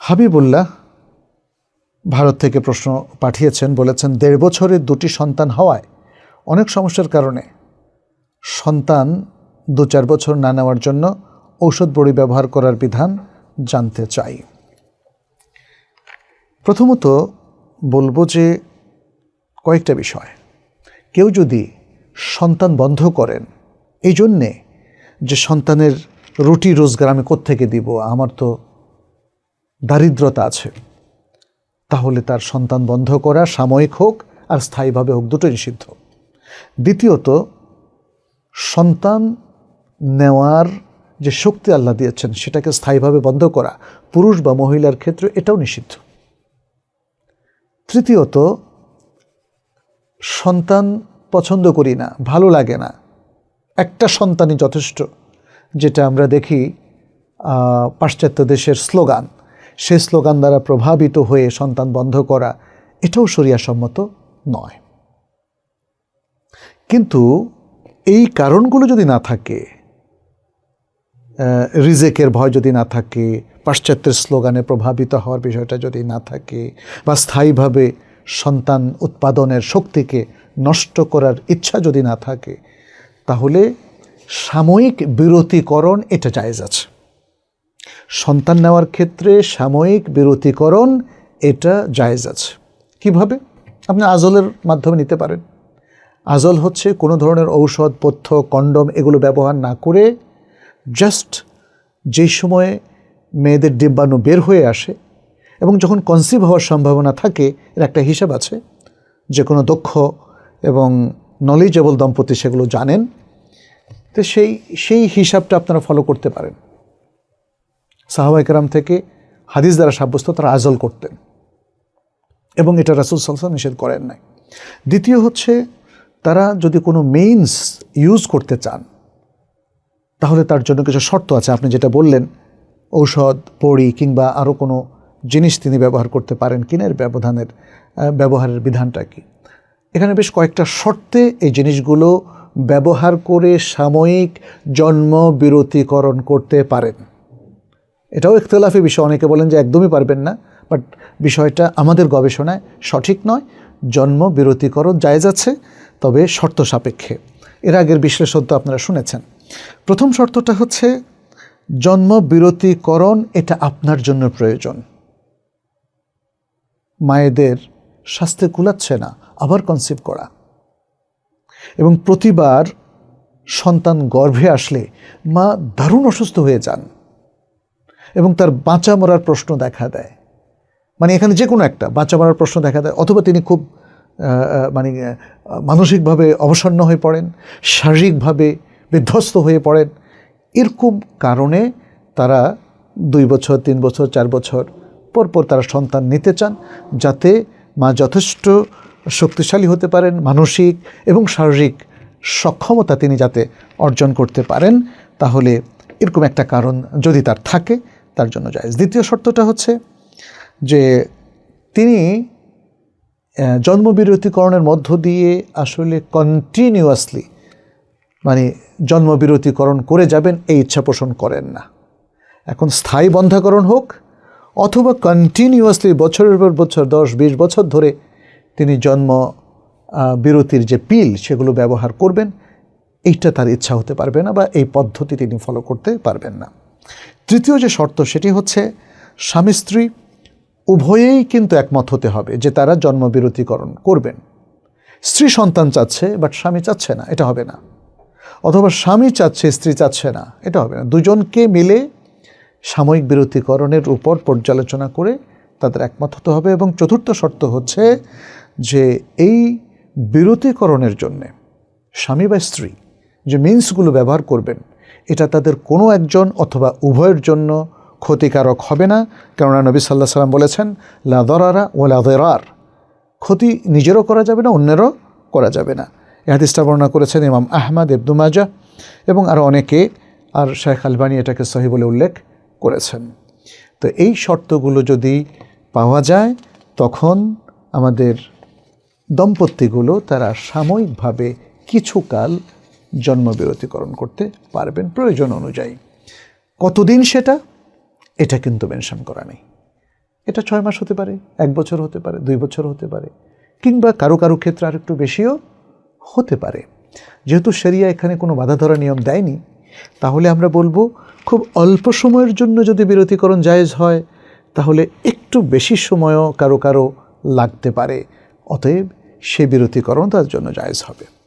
হাবিবুল্লাহ ভারত থেকে প্রশ্ন পাঠিয়েছেন, বলেছেন, দেড় বছরের দুটি সন্তান হওয়ায় অনেক সমস্যার কারণে সন্তান দু চার বছর না নেওয়ার জন্য ঔষধ বড়ি ব্যবহার করার বিধান জানতে চাই। প্রথমত বলব যে কয়েকটা বিষয়। কেউ যদি সন্তান বন্ধ করেন, এই জন্যে যে সন্তানের রুটি রোজগার আমি কোত্থেকে দিব, আমার তো দারিদ্রতা আছে। তাহলে তার সন্তান বন্ধ করা সাময়িক হোক আর স্থায়ীভাবে হোক দুটোই নিষিদ্ধ। দ্বিতীয়ত, সন্তান নেওয়ার যে শক্তি আল্লাহ দিয়েছেন সেটাকে স্থায়ীভাবে বন্ধ করা পুরুষ বা মহিলার ক্ষেত্রে এটাও নিষিদ্ধ। তৃতীয়ত, সন্তান পছন্দ করি না, ভালো লাগে না। একটা সন্তানই যথেষ্ট, যেটা আমরা দেখি পাশ্চাত্য দেশের স্লোগান সেই স্লোগান দ্বারা প্রভাবিত হয়ে সন্তান বন্ধ করা, এটাও শরিয়াসম্মত নয়। কিন্তু এই কারণগুলো যদি না থাকে রিজেকের ভয় যদি না থাকে, পাশ্চাত্যের স্লোগানে প্রভাবিত হওয়ার বিষয়টা যদি না থাকে, বা স্থায়ীভাবে সন্তান উৎপাদনের শক্তিকে নষ্ট করার ইচ্ছা যদি না থাকে, তাহলে সাময়িক বিরতিকরণ এটা জায়েজ আছে। সন্তান নেওয়ার ক্ষেত্রে সাময়িক বিরতিকরণ এটা জায়েজ আছে। কীভাবে? আপনি আজলের মাধ্যমে নিতে পারেন। আজল হচ্ছে কোনো ধরনের ঔষধ, পথ্য, কন্ডম এগুলো ব্যবহার না করে জাস্ট যেই সময়ে মেয়েদের ডিব্বাণু বের হয়ে আসে এবং যখন কনসিভ হওয়ার সম্ভাবনা থাকে, এর একটা হিসাব আছে। যে কোনো দক্ষ এবং নলেজেবল দম্পতি সেগুলো জানেন। তো সেই সেই হিসাবটা আপনারা ফলো করতে পারেন। সাহাবাইকরাম থেকে হাদিস দ্বারা সাব্যস্ত, তারা আজল করতেন। এবং এটা রাসুল সালসাল নিষেধ করেন নাই। দ্বিতীয় হচ্ছে, তারা যদি কোনো মেইনস ইউজ করতে চান, তাহলে তার জন্য কিছু শর্ত আছে। আপনি যেটা বললেন, ঔষধ পড়ি কিংবা আরও কোনো জিনিস তিনি ব্যবহার করতে পারেন কিনা, এর ব্যবধানের ব্যবহারের বিধানটা কি? এখানে বেশ কয়েকটা শর্তে এই জিনিসগুলো ব্যবহার করে সাময়িক জন্ম বিরতিকরণ করতে পারেন। এটাও ইখতলাফি বিষয়। অনেকে বলেন যে একদমই পারবেন না বাট বিষয়টা আমাদের গবেষণায় সঠিক নয়। জন্ম, বিরতিকরণ জায়েজ আছে, তবে শর্ত সাপেক্ষে। এর আগের বিশ্লেষণ তো আপনারা শুনেছেন। প্রথম শর্তটা হচ্ছে, জন্ম, বিরতিকরণ এটা আপনার জন্য প্রয়োজন। মায়েদের স্বাস্থ্যে কুলাচ্ছে না, আবার কনসিভ করা। এবং প্রতিবার সন্তান গর্ভে আসলে মা দারুণ অসুস্থ হয়ে যান। এবং তার বাঁচা মরার প্রশ্ন দেখা দেয়। মানে এখানে যে কোনো একটা বাঁচা মরার প্রশ্ন দেখা দেয়, অথবা তিনি খুব মানে মানসিকভাবে অবসন্ন হয়ে পড়েন, শারীরিকভাবে বিধ্বস্ত হয়ে পড়েন, এরকম কারণে তারা দুই বছর, তিন বছর, চার বছর পরপর পর তারা সন্তান নিতে চান, যাতে মা যথেষ্ট শক্তিশালী হতে পারেন, মানসিক এবং শারীরিক সক্ষমতা তিনি যাতে অর্জন করতে পারেন। তাহলে এরকম একটা কারণ যদি তার থাকে তার জন্য যায় দ্বিতীয় শর্তটা হচ্ছে যে তিনি জন্মবিরতিকরণের মধ্য দিয়ে আসলে কন্টিনিউয়াসলি মানে জন্মবিরতিকরণ করে যাবেন, এই ইচ্ছা পোষণ করেন না। এখন স্থায়ী বন্ধাকরণ হোক অথবা কন্টিনিউয়াসলি বছরের পর বছর, দশ, বিশ বছর ধরে তিনি জন্ম বিরতির যে পিল, সেগুলো ব্যবহার করবেন। এইটা তার ইচ্ছা হতে পারবে না বা এই পদ্ধতি তিনি ফলো করতে পারবেন না। তৃতীয় যে শর্ত সেটি হচ্ছে স্বামী স্ত্রী উভয়েই কিন্তু একমত হতে হবে যে তারা জন্মবিরতিকরণ করবেন। স্ত্রী সন্তান চাচ্ছে বাট স্বামী চাচ্ছে না, এটা হবে না। অথবা স্বামী চাচ্ছে, স্ত্রী চাচ্ছে না, এটা হবে না। দুজনকে মিলে সাময়িক বিরতিকরণের উপর পর্যালোচনা করে তাদের একমত হতে হবে এবং চতুর্থ শর্ত হচ্ছে যে এই বিরতিকরণের জন্যে স্বামী বা স্ত্রী যে মিন্সগুলো ব্যবহার করবেন এটা তাদের কোনো একজন অথবা উভয়ের জন্য ক্ষতিকারক হবে না। কেননা নবী সাল্লাহ সাল্লাম বলেছেন লাদরারা ও লাদেরার ক্ষতি নিজেরও করা যাবে না, অন্যেরও করা যাবে না। এ হাদিসটা বর্ণনা করেছেন ইমাম আহমদ, ইবনু মাজা এবং আরও অনেকে, আর শেখ আলবানি এটাকে সহি বলে উল্লেখ করেছেন। তো এই শর্তগুলো যদি পাওয়া যায়, তখন আমাদের দম্পতিগুলো তারা সাময়িকভাবে কিছুকাল জন্মবিরতিকরণ করতে পারবেন প্রয়োজন অনুযায়ী। কতদিন সেটা? এটা কিন্তু মেনশন করা নেই। এটা ছয় মাস হতে পারে, এক বছর হতে পারে, দুই বছর হতে পারে, কিংবা কারও কারও ক্ষেত্রে আর একটু বেশিও হতে পারে। যেহেতু সেরিয়া এখানে কোনো বাধা ধরা নিয়ম দেয়নি, তাহলে আমরা বলব খুব অল্প সময়ের জন্য যদি বিরতিকরণ জায়েজ হয়, তাহলে একটু বেশি সময়ও কারও কারও লাগতে পারে। অতএব সে বিরতিকরণ তার জন্য জায়েজ হবে।